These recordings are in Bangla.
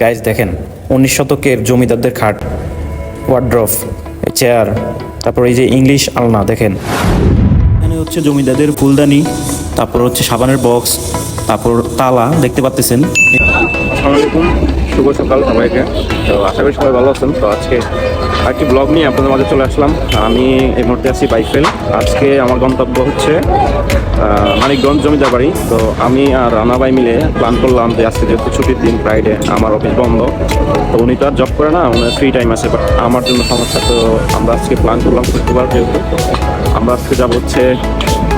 গাইজ দেখেন, উনিশ শতকের জমিদারদের খাট ওয়ার্ড্রফ চেয়ার তারপর এই যে ইংলিশ আলনা, দেখেন। এখানে হচ্ছে জমিদারদের ফুলদানি, তারপর হচ্ছে সাবানের বক্স তারপর তালা, দেখতে পাচ্তেছেন। আসসালামু আলাইকুম, শুভ সকাল সবাইকে। তো আশা করি সবাই ভালো আছেন। তো আজকে একটি ব্লগ নিয়ে আপনাদের মাঝে চলে আসলাম। আমি এই মুহূর্তে আছি বাইকফেল আজকে আমার গন্তব্য হচ্ছে মানিকগঞ্জ জমিদার বাড়ি তো আমি আর রানাবাই মিলে প্ল্যান করলাম যে আজকে যেহেতু ছুটির দিন ফ্রাইডে আমার অফিস বন্ধ। তো উনি তো আর জব করে না উনি ফ্রি টাইম আছে। বাট আমার জন্য সমস্যা, তো আমরা আজকে প্ল্যান করলাম শুক্রবার যেহেতু। আমরা আজকে যাব হচ্ছে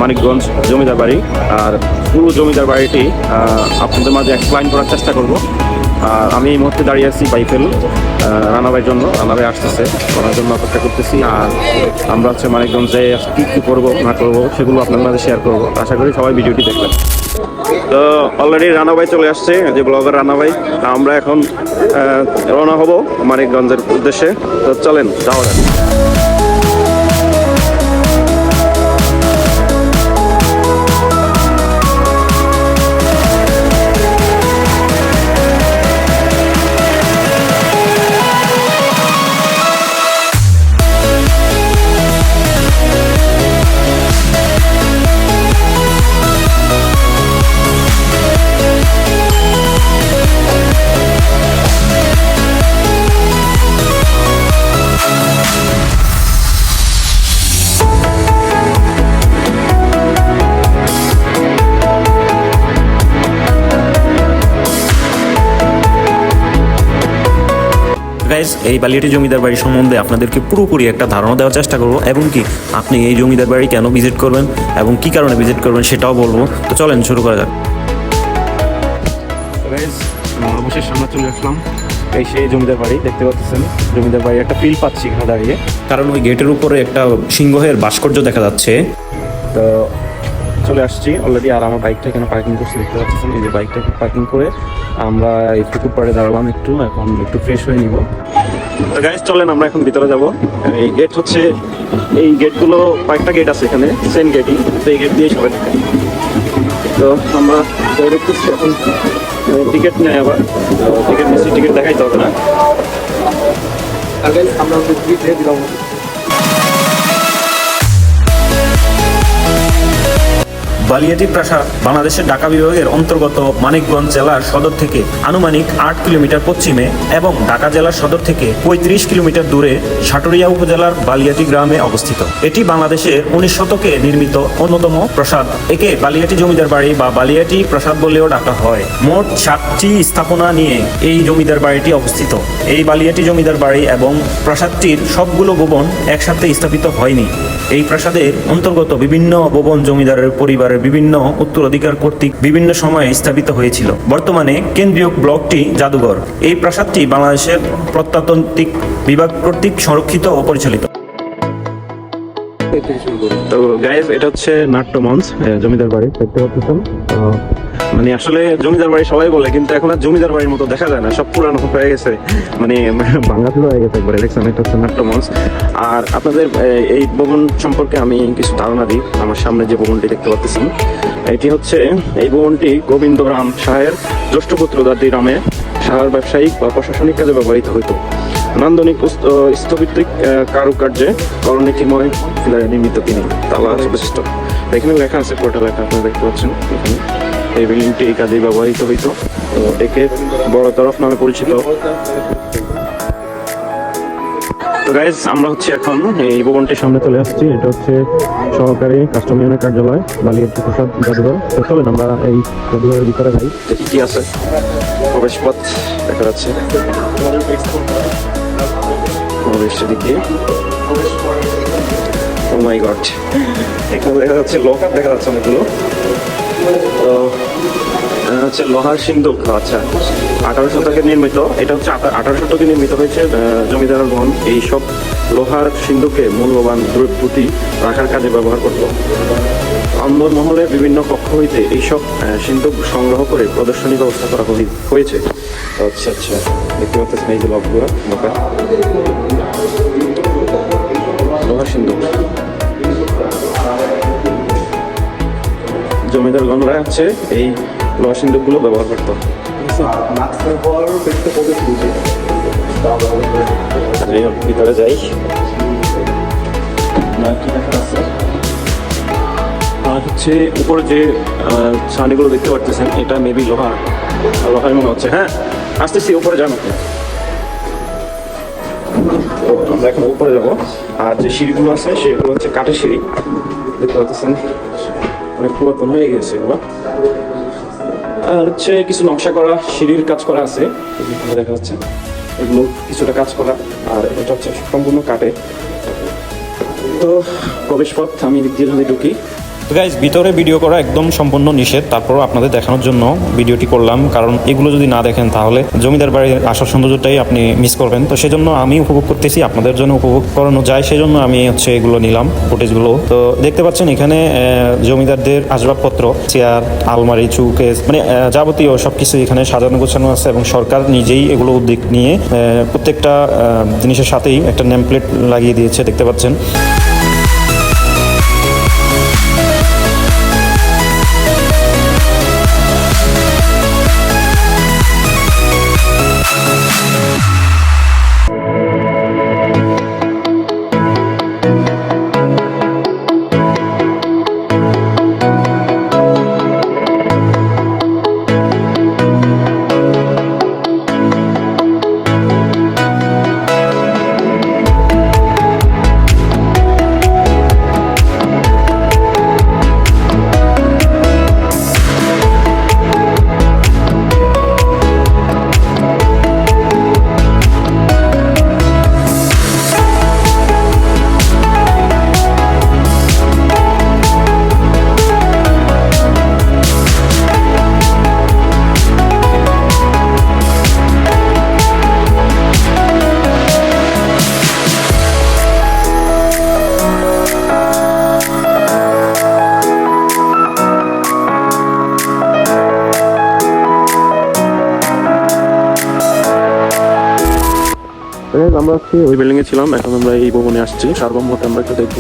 মানিকগঞ্জ জমিদার বাড়ি আর পুরো জমিদার বাড়িটি আপনাদের মাঝে এক্সপ্লাইন করার চেষ্টা করব। আর আমি এই মুহূর্তে দাঁড়িয়ে আছি বাইফেল রানাবাইয়ের জন্য। রানাবাই আসতেছে, ওনার জন্য অপেক্ষা করতেছি। আর আমরা হচ্ছে মানিকগঞ্জে কী কী করব, না করব, সেগুলো আপনাদের মাঝে শেয়ার করব। আশা করি সবাই ভিডিওটি দেখবেন। তো অলরেডি রানাবাই চলে আসছে যে ব্লগার রানাবাই আমরা এখন রওনা হব মানিকগঞ্জের উদ্দেশ্যে। তো চলেন, যাওয়া যাক। এই বালিয়াটি জমিদার বাড়ি সম্বন্ধে আপনাদেরকে পুরোপুরি একটা ধারণা দেওয়ার চেষ্টা করব এবং কি আপনি এই জমিদার বাড়ি কেন ভিজিট করবেন এবং কি কারণে ভিজিট করবেন সেটাও বলব। তো চলেন শুরু করা যাক। অবশেষে সামনে চলে আসলাম। এই সেই জমিদার বাড়ি দেখতে পাচ্ছেন? জমিদার বাড়ি একটা ফিল পাচ্ছি এখানে দাঁড়িয়ে। কারণ ওই গেটের উপরে একটা সিংহের ভাস্কর্য দেখা যাচ্ছে। তো চলে আসছি। অলরেডি আর আমার বাইকটা এখানে পার্কিং করছি দেখতে পাচ্ছেন? এই যে বাইকটা পার্কিং করে আমরা এই পুকুর পাড়ে দাঁড়ালাম একটু এখন একটু ফ্রেশ হয়ে নিব। তো গাইজ চলেন আমরা এখন ভিতরে যাব। এই গেট হচ্ছে, এই গেটগুলো কয়েকটা গেট আছে এখানে সেম গেটই তো এই গেট দিয়েই সবাই থাকে। তো আমরা দেখতেছি এখন টিকিট নেই আবার টিকিট নিচ্ছি টিকিট দেখাইতে হবে না। আমরা টিকিট দিয়ে দিলাম। বালিয়াটি প্রাসাদ বাংলাদেশের ঢাকা বিভাগের অন্তর্গত মানিকগঞ্জ জেলার সদর থেকে আনুমানিক আট কিলোমিটার পশ্চিমে এবং ঢাকা জেলার সদর থেকে পঁয়ত্রিশ কিলোমিটার দূরে সাটুরিয়া উপজেলার বালিয়াটি গ্রামে অবস্থিত। এটি বাংলাদেশের উনিশ শতকে নির্মিত অন্যতম প্রাসাদ। একে বালিয়াটি জমিদার বাড়ি বা বালিয়াটি প্রাসাদ বলেও ডাকা হয়। মোট সাতটি স্থাপনা নিয়ে এই জমিদার বাড়িটি অবস্থিত। এই বালিয়াটি জমিদার বাড়ি এবং প্রাসাদটির সবগুলো ভবন একসাথে স্থাপিত হয়নি। এই প্রাসাদের অন্তর্গত বিভিন্ন ভবন জমিদারের পরিবারের বিভিন্ন উত্তরাধিকার কর্তৃক বিভিন্ন সময়ে স্থাপিত হয়েছিল। বর্তমানে কেন্দ্রীয় ব্লকটি জাদুঘর। এই প্রাসাদটি বাংলাদেশের প্রত্নতাত্ত্বিক বিভাগ কর্তৃক সংরক্ষিত ও পরিচালিত। তো গাইজ এটা হচ্ছে নাট্য মঞ্চ জমিদার বাড়ি। দেখতে পাচ্ছেন মানে আসলে জমিদার বাড়ি সবাই বলে, কিন্তু এখন আর জমিদার বাড়ির মতো দেখা যায় না, সব পুরানো হয়ে গেছে। মানে ভাঙাচুরা হয়ে গেছে একবারে, দেখছেন, এটা হচ্ছে নাট্য মঞ্চ আর আপনাদের এই ভবন সম্পর্কে আমি কিছু ধারণা দিই, আমার সামনে যে ভবনটি দেখতে পাচ্ছি এটি হচ্ছে, এই ভবনটি গোবিন্দ রাম শাহের জ্যেষ্ঠ পুত্র দাদি রামে শাহের ব্যবসায়িক বা প্রশাসনিক কাজে ব্যবহৃত হতো নান্দনিক স্থপতিক কারুকার্যে করণীতিময় নির্মিত তিনি তালা বিশিষ্ট। এখানে লেখা আছে, পুরোটা লেখা আপনারা দেখতে পাচ্ছেন, এখানে। এই বিল্ডিংটি এই কাজে ব্যবহৃত হইত। তো একে বড় তরফ নামে পরিচিত। তো গাইজ আমরা হচ্ছে এখন এই ভবনটির সামনে চলে আসছি। এটা হচ্ছে সহকারী কাস্টম ইউনিয়নের কার্যালয় বালিয়াটি প্রসাদ জাদুঘর। তো আমরা এই জাদুঘরের ভিতরে যাই। কি আছে। প্রবেশ পথ দেখা যাচ্ছে। প্রবেশ দিকে ও মাই গড এখানে দেখা যাচ্ছে লোহার দেখা যাচ্ছে অনেকগুলো। তো হচ্ছে লোহার সিন্ধুক আচ্ছা আঠারো শতকে নির্মিত, এটা হচ্ছে আঠারো শতকে নির্মিত হয়েছে জমিদার গণ এইসব লোহার সিন্ধুকে মূল্যবান দ্রব্যতি রাখার কাজে ব্যবহার করত। অন্দরমহলে বিভিন্ন কক্ষ হইতে এইসব সিন্ধুক সংগ্রহ করে প্রদর্শনী ব্যবস্থা করা হয়েছে। আচ্ছা আচ্ছা দেখতে পাচ্ছেন এই যে লোহার সিন্ধুক জমিদার গণরা হচ্ছে এই লোহার সিন্ধুকগুলো ব্যবহার করতো। ভিতরে যাই? আর হচ্ছে উপরে যে ছানিগুলো দেখতে পাচ্ছেন এটা মেবি লোহার লোহার মনে হচ্ছে হ্যাঁ আসতেছি, উপরে যান আমরা এখন উপরে যাব। আর যে সিঁড়িগুলো আছে, সেগুলো হচ্ছে কাঠের সিঁড়ি। দেখতে পাচ্ছেন? অনেক পুরাতন হয়ে গেছে এগুলো। আর হচ্ছে কিছু নকশা করা, সিঁড়ির কাজ করা আছে। দেখা যাচ্ছে। এগুলো কিছুটা কাজ করা, আর এটা হচ্ছে সম্পূর্ণ কাটে তো প্রবেশপথ, আমি এদিক দিয়ে যদি ঢুকি তো গাইজ ভিতরে ভিডিও করা একদম সম্পূর্ণ নিষেধ। তারপরও আপনাদের দেখানোর জন্য ভিডিওটি করলাম। কারণ এগুলো যদি না দেখেন, তাহলে জমিদার বাড়ির আসার সৌন্দর্যটাই আপনি মিস করবেন। তো সেজন্য আমি উপভোগ করতেছি, আপনাদের জন্য উপভোগ করানো যায়। সেজন্য আমি হচ্ছে এগুলো নিলাম ফুটেজগুলো তো দেখতে পাচ্ছেন এখানে জমিদারদের আসবাবপত্র, চেয়ার, আলমারি, চুকেস মানে যাবতীয় সবকিছু এখানে সাজানো গোছানো আছে এবং সরকার নিজেই এগুলো উদ্যোগ নিয়ে প্রত্যেকটা জিনিসের সাথেই একটা নেমপ্লেট লাগিয়ে দিয়েছে, দেখতে পাচ্ছেন। আমরা হচ্ছে ওই বিল্ডিং এ ছিলাম, এখন আমরা এই ভবনে আসছি। সার্বভৌমতে আমরা একটু দেখব।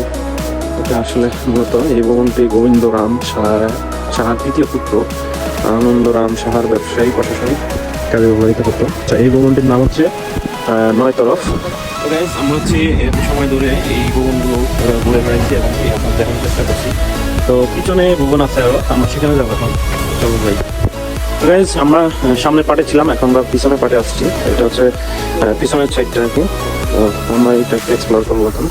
এটা আসলে মূলত এই ভবনটি গোবিন্দ রাম সাহা সাহার তৃতীয় পুত্র আনন্দ রাম সাহার ব্যবসায়ী প্রশাসনিক কাজে ব্যবহৃত হতো। আচ্ছা এই ভবনটির নাম হচ্ছে নয় তরফ। আমরা হচ্ছে এত সময় ধরে এই ভবনগুলো ঘুরে বেড়াইছি এবং দেখানোর চেষ্টা করছি। তো পিছনে ভবন আছে আরও, আমরা সেখানে যাব এখন। চলো ভাই। গাইজ আমরা সামনে পাটে ছিলাম, এখন আমরা পিছনের পাটে আসছি। এটা হচ্ছে পিছনের সাইডটা আর কি। আমরা এটা এক্সপ্লোর করব এখন।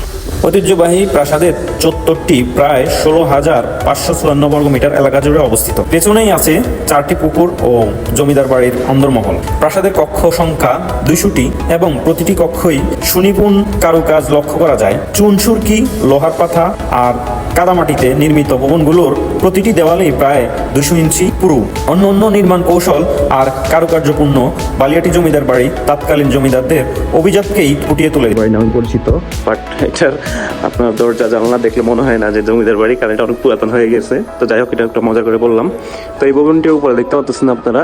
ঐতিহ্যবাহী প্রাসাদের চত্বরটি প্রায় ষোলো হাজার পাঁচশো চুয়ান্ন বর্গ মিটার এলাকা জুড়ে অবস্থিত। পেছনেই আছে চারটি পুকুর ও জমিদার বাড়ির অন্দরমহল। প্রাসাদের কক্ষ সংখ্যা দুইশোটি এবং প্রতিটি কক্ষই সুনিপুণ কারুকাজ লক্ষ্য করা যায়। চুনসুরকি লোহার পাথা আর কাদামাটিতে নির্মিত ভবনগুলোর প্রতিটি দেওয়ালেই প্রায় দুশো ইঞ্চি পুরু। অন্য অন্য নির্মাণ কৌশল আর কারুকার্যপূর্ণ বালিয়াটি জমিদার বাড়ি তৎকালীন জমিদারদের অভিজাতকেই ফুটিয়ে তোলে। বাড়ি নামে পরিচিত বাট এটার আপনার দরজা জানলা দেখলে মনে হয় না যে জমিদার বাড়ি, কারণ এটা অনেক পুরাতন হয়ে গেছে। তো যাই হোক, এটা একটু মজা করে বললাম। তো এই ভবনটির উপরে দেখতে পাচ্ছেন আপনারা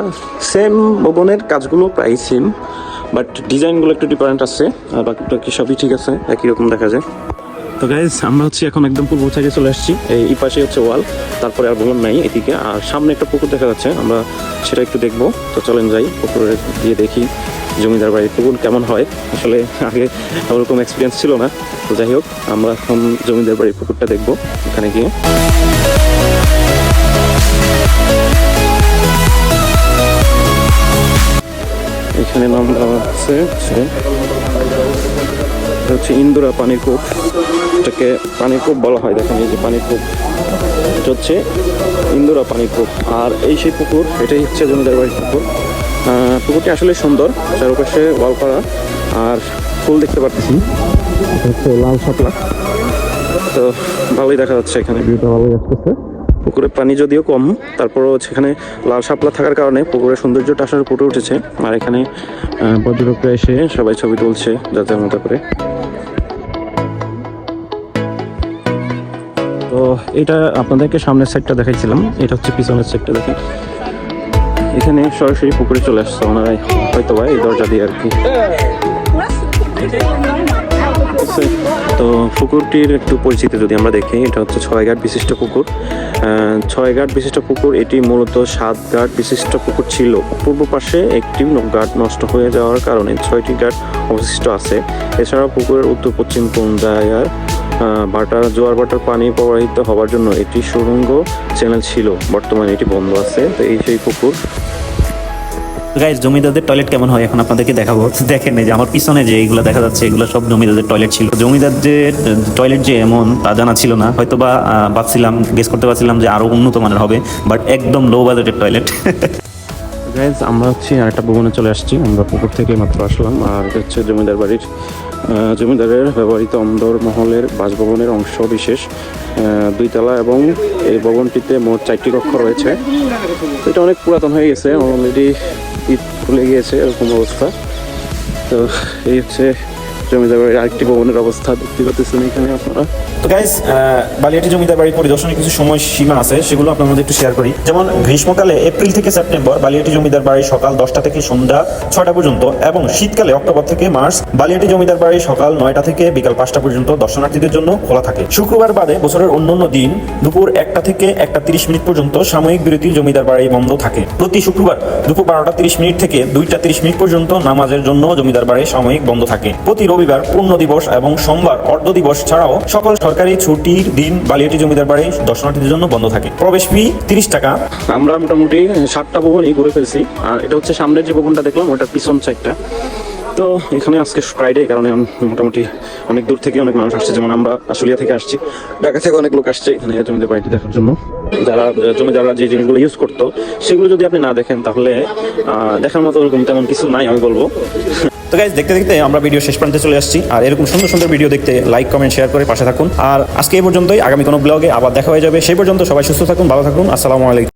সেম ভবনের কাজগুলো প্রায় সেম বাট ডিজাইনগুলো একটু ডিফারেন্ট আছে, আর বাকিটা কি সবই ঠিক আছে? একই রকম দেখা যায়। তো গাইজ আমরা হচ্ছে এখন একদম পূর্ব সাইডে চলে আসছি। এই পাশে হচ্ছে ওয়াল, তারপরে আর ভবন নাই এদিকে। আর সামনে একটা পুকুর দেখা যাচ্ছে, আমরা সেটা একটু দেখব। তো চলেন যাই, পুকুরে গিয়ে দেখি জমিদার বাড়ির পুকুর কেমন হয়? আসলে আগে ওরকম এক্সপিরিয়েন্স ছিল না। তো যাই হোক, আমরা এখন জমিদার বাড়ির পুকুরটা দেখব এখানে গিয়ে। এখানে নাম দেওয়া আছে হচ্ছে ইন্দুরা পানির কূপ। এটাকে পানির কূপ বলা হয়। দেখেন এই যে পানির কূপ এটা হচ্ছে ইন্দুরা পানির কূপ আর এই সেই পুকুর এটাই হচ্ছে জমিদার বাড়ির পুকুর পুকুরটি আসলে সুন্দর চারপাশে ওয়াল করা আর ফুল দেখতে পাচ্ছি হচ্ছে লাল শাপলা। তো ভালোই দেখা যাচ্ছে এখানে। ভিউটা ভালোই আসতেছে। পুকুরের পানি যদিও কম তারপরও সেখানে লাল শাপলা থাকার কারণে পুকুরের সৌন্দর্যটা আসলে ফুটে উঠেছে। আর এখানে পর্যটকরা এসে সবাই ছবি তুলছে যাদের মতো করে। এটা আপনাদেরকে সামনের সাইডটা দেখাইছিলাম। এটা হচ্ছে পিছনের সাইডটা দেখেন। এখানে সরাসরি পুকুরে চলে আসছে ওনারাই হয়তো বা এই দরজা দিয়ে আর কি। তো পুকুরটির একটু পরিচিতি যদি আমরা দেখি, এটা হচ্ছে ছয় ঘাট বিশিষ্ট পুকুর। ছয় ঘাট বিশিষ্ট পুকুর, এটি মূলত সাত ঘাট বিশিষ্ট পুকুর ছিল। পূর্ব পাশে একটি ঘাট নষ্ট হয়ে যাওয়ার কারণে ছয়টি ঘাট অবশিষ্ট আছে। এছাড়াও পুকুরের উত্তর পশ্চিম কোন জায়গার বাটার জোয়ার বাটার পানি প্রবাহিত হওয়ার জন্য একটি সুড়ঙ্গ চ্যানেল ছিল। বর্তমানে এটি বন্ধ আছে। তো এই সেই পুকুর। গাইজ জমিদারদের টয়লেট কেমন হয় এখন আপনাদেরকে দেখাবো। দেখেন যে আমার পিছনে যে এইগুলো দেখা যাচ্ছে এগুলো সব জমিদারদের টয়লেট ছিল। জমিদারদের টয়লেট যে এমন তা জানা ছিল না। হয়তো বা ভাবছিলাম গেস করতে পারছিলাম যে আরও উন্নত মানের হবে বাট একদম লো বাজেটের টয়লেট গাইজ আমরা হচ্ছে আরেকটা ভবনে চলে আসছি। আমরা পুকুর থেকে মাত্র আসলাম। আর এটা হচ্ছে জমিদার বাড়ির জমিদারের ব্যবহৃত অন্দর মহলের বাসভবনের অংশ বিশেষ দুই দুইতলা এবং এই ভবনটিতে মোট চারটি কক্ষ রয়েছে। এটা অনেক পুরাতন হয়ে গেছে অলরেডি ঈদ খুলে গিয়েছে, এরকম অবস্থা। তো এই হচ্ছে জমিদার বাড়ির আরেকটি ভবনের অবস্থা দেখতে পাচ্ছেন এখানে জমিদার বাড়ি পরিদর্শনের কিছু সময় সীমা আছে, সেগুলো আপনার মধ্যে একটু শেয়ার করি। যেমন, গ্রীষ্মকালে এপ্রিল থেকে সেপ্টেম্বর বালিয়াটি জমিদার বাড়ি সকাল দশটা থেকে সন্ধ্যা ছটা পর্যন্ত এবং শীতকালে অক্টোবর থেকে মার্চ বালিয়াটি জমিদার বাড়ি সকাল নয়টা থেকে বিকাল পাঁচটা পর্যন্ত দর্শনার্থীদের জন্য খোলা থাকে। শুক্রবার বাদে বছরের অন্যান্য দিন দুপুর একটা থেকে একটা তিরিশ মিনিট পর্যন্ত সাময়িক বিরতি জমিদার বাড়ি বন্ধ থাকে। প্রতি শুক্রবার দুপুর বারোটা তিরিশ মিনিট থেকে দুইটা তিরিশ মিনিট পর্যন্ত নামাজের জন্য জমিদার বাড়ি সাময়িক বন্ধ থাকে। প্রতি রবিবার পূর্ণ দিবস এবং সোমবার অর্ধ দিবস ছাড়াও সকল সরকারি ছুটির দিন বালিয়াটি জমিদার বাড়ি দর্শনার্থীদের জন্য বন্ধ থাকে। প্রবেশ ফি তিরিশ টাকা। আমরা মোটামুটি সাতটা ভবনই ঘুরে ফেলছি। আর এটা হচ্ছে সামনের যে ভবনটা দেখলাম, ওটা পিছন সাইডটা। তো এখানে আজকে ফ্রাইডে কারণে মোটামুটি অনেক দূর থেকে অনেক মানুষ আসছে। যেমন আমরা আশুলিয়া থেকে আসছি। ঢাকা থেকে অনেক লোক আসছে এখানে জমিদের বাড়িটি দেখার জন্য। যারা জমি যারা যে জিনিসগুলো ইউজ করতো, সেগুলো যদি আপনি না দেখেন, তাহলে দেখার মতো ওরকম তেমন কিছু নাই, আমি বলব। তো গাইজ দেখতে দেখতে আমরা ভিডিও শেষ প্রান্তে চলে আসছি। আর এরকম সুন্দর সুন্দর ভিডিও দেখতে লাইক কমেন্ট শেয়ার করে পাশে থাকুন। আর আজকে এই পর্যন্তই। আগামী কোনো ব্লগে আবার দেখা হয়ে যাবে। সেই পর্যন্ত সবাই সুস্থ থাকুন, ভালো থাকুন। আসসালামু আলাইকুম।